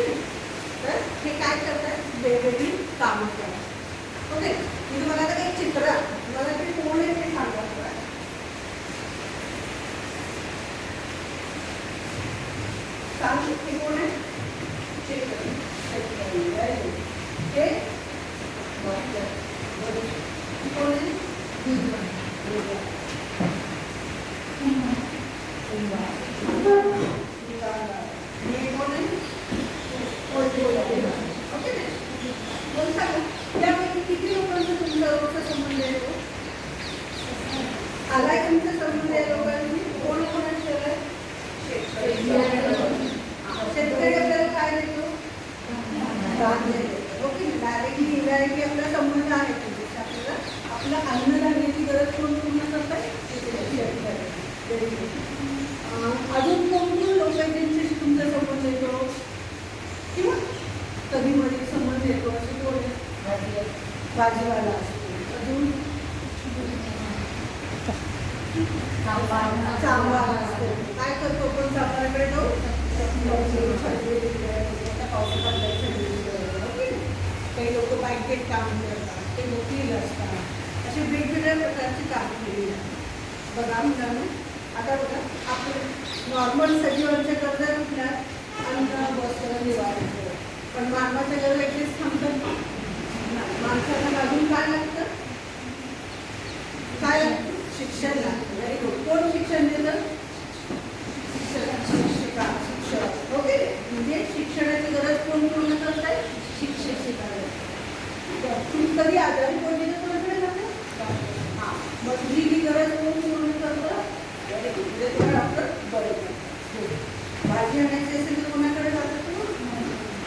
Okay तर हे काय करतात? वेगवेगळी कामं करतात. ओके मी तुम्हाला आता काही चित्र मला ते कोण आहे ते सांगा थोडं. सांग हे कोण आहे? चित्र. हे कोण आहे हे कोण आहे ओके बोल सांगा त्यापैकी किती लोकांचा तुमचा रोजचा संबंध आहे तो आलाय तुमचा संबंध आहे लोकांनी कोण कोणाशी आलाय शेतकरी आपल्याला काय देतो धान्य देतो. ओके डायरेक्टली इनडायरेक्टली आपला संबंध आहे. आपल्याला. आपलं अन्नधान्याची गरज कोण पूर्ण. अं, अजून कोण कोण लोक आहेत ज्यांच्याशी तुमचा संबंध येतो? किंवा कधी मध्ये संबंध येतो असं कोण आहे? भाजीवाला असतो अजून? चांभार असतो काय करतो पण चांभाराकडे जाऊ? आता पाऊस पडलाय, थंडी आहे, ओके? काही लोक बँकेत काम करतात ते वकील असतात. असे वेगवेगळ्या प्रकारची कामं केली जातात. बघा मुलांना आता बघा आपण नॉर्मल सजीवांच्या गरजा कुठल्या अन्न वस्त्र निवारण पण मानवाच्या गरजा एकटेच थांबतात? माणसाला अजून काय लागतं? काय लागतं? शिक्षण लागतं. कोण शिक्षण दिलं शिक्षक शिक्षिका शिक्षक ओके म्हणजे शिक्षणाची गरज कोण पूर्ण करत आहे शिक्षक शिकायला बरं, तुम्ही कधी आजारी पडली तर कोणाकडे जाते हां. मग ही जी गरज कोण पूर्ण करतं व्हेरी गुड म्हणजे डॉक्टर? बरे भाजी हो. आणायची असेल तर कोणाकडे जातात तुम्ही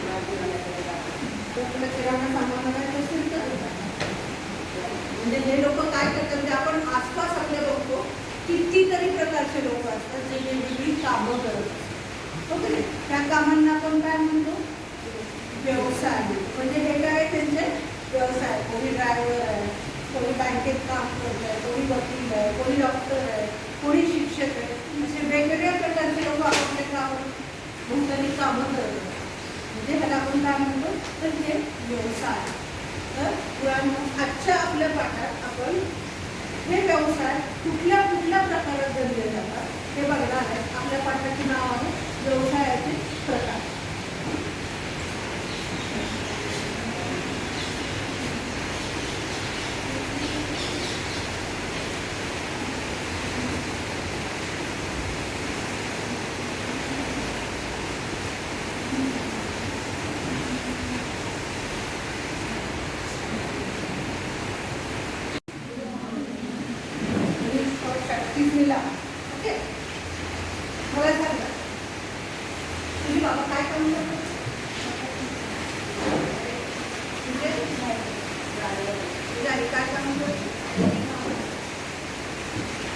भाजीवाल्याकडे जातात. कोणाला किराणा सामान आणायचं असेल तर? म्हणजे हे लोक काय करतात म्हणजे आपण आसपास आपल्या बघतो कितीतरी प्रकारचे लोक असतात जे वेगवेगळी कामं करत असतात. हो ओके त्या कामांना आपण काय म्हणतो? व्यवसाय म्हणजे हे व्यवसाय कोणी ड्रायव्हर आहे कोणी बँकेत काम करत आहे कोणी वकील आहे कोणी डॉक्टर आहे कोणी शिक्षक आहे असे वेगवेगळ्या प्रकारचे लोक आपापले काम भूतानी कामं करत म्हणजे ह्याला आपण काय म्हणतो? तर हे व्यवसाय. तर मुलांनो, आजच्या आपल्या पाठात आपण हे व्यवसाय कुठल्या कुठल्या प्रकारात धरले जातात? शिजलेला ओके मला सांगा तुम्ही बाबा काय करू शकता काय सांगू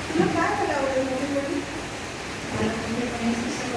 तुला काय करावं मोठी मोठी मला पण शिक्षण